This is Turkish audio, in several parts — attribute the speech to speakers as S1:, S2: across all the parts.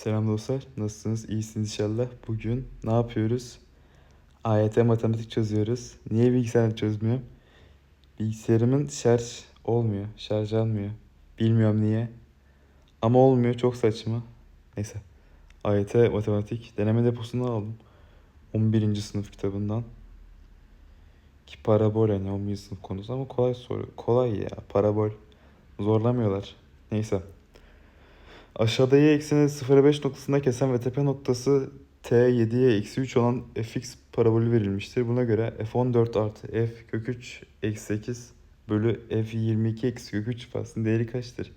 S1: Selam dostlar. Nasılsınız? İyisiniz inşallah. Bugün ne yapıyoruz? AYT matematik çözüyoruz. Niye bilgisayar çözmüyorum? Bilgisayarımın şarj olmuyor. Şarj almıyor. Bilmiyorum niye. Ama olmuyor. Çok saçma. Neyse. AYT matematik deneme deposunu aldım. 11. sınıf kitabından. Ki parabol yani 11. sınıf konusu ama kolay soru. Kolay ya. Parabol. Zorlamıyorlar. Neyse. Aşağıda y ekseni 0,5 noktasında kesen ve tepe noktası t7'ye eksi 3 olan fx parabolü verilmiştir. Buna göre f14 artı f kök 3 eksi 8 bölü f22 eksi kök 3 ifadesinin değeri kaçtır?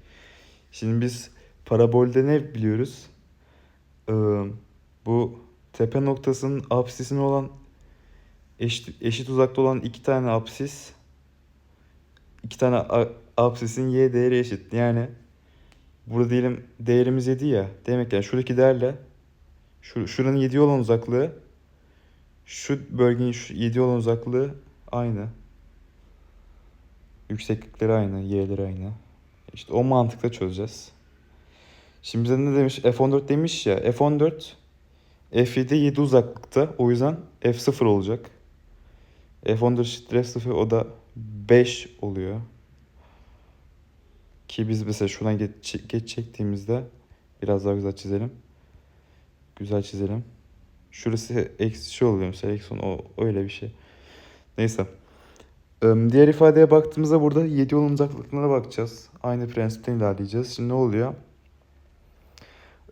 S1: Şimdi biz parabolde ne biliyoruz? Ee, bu tepe noktasının apsisine olan eşit, eşit uzakta olan iki tane apsis iki tane apsisin y değeri eşit. Yani Burada diyelim değerimiz 7 ya. Demek yani şuradaki değerle şu, şuranın 7 olan uzaklığı şu bölgenin şu 7 olan uzaklığı aynı. Yükseklikleri aynı, y'leri aynı. İşte o mantıkla çözeceğiz. Şimdi bize ne demiş? F14 demiş ya. F14 F7 7 uzaklıkta. O yüzden F0 olacak. F14 eşittir F0 o da 5 oluyor. Ki biz mesela şuna geç, geç çektiğimizde biraz daha güzel çizelim. Güzel çizelim. Şurası eksi şey oluyor mesela eksi o öyle bir şey. Neyse. Diğer ifadeye baktığımızda burada 7 yolun uzaklıklarına bakacağız. Aynı prensipten ilerleyeceğiz. Şimdi ne oluyor?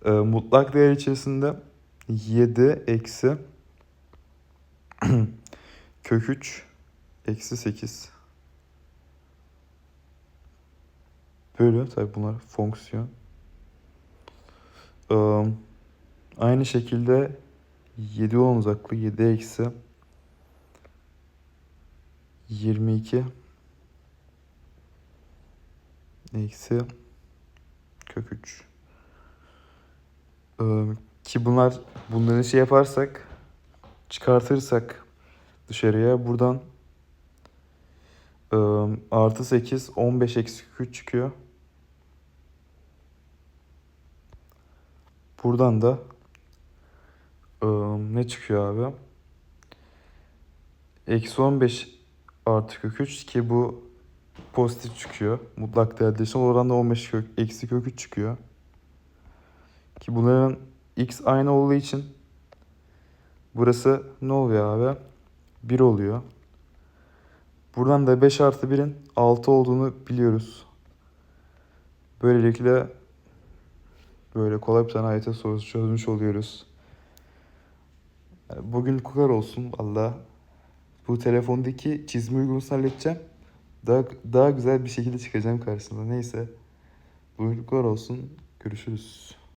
S1: Mutlak değer içerisinde 7 eksi kök 3 eksi 8 bölü tabi bunlar fonksiyon. Ee, aynı şekilde 7 olan uzaklığı 7 eksi 22 eksi kök 3. Ee, ki bunlar bunları şey yaparsak çıkartırsak dışarıya buradan artı 8 15 eksi 3 çıkıyor. Buradan da ee, ne çıkıyor abi? Eksi 15 artı kök 3 ki bu pozitif çıkıyor. Mutlak değerde için oradan da 15 kök, eksi kök 3 çıkıyor. Ki bunların x aynı olduğu için burası ne oluyor abi? 1 oluyor. Buradan da 5 artı 1'in 6 olduğunu biliyoruz. Böylelikle böyle kolay bir tane AYT sorusu çözmüş oluyoruz. Bugün bu kadar olsun valla. Bu telefondaki çizme uygulamasını halledeceğim. Daha, daha güzel bir şekilde çıkacağım karşısına. Neyse. Bugün bu kadar olsun. Görüşürüz.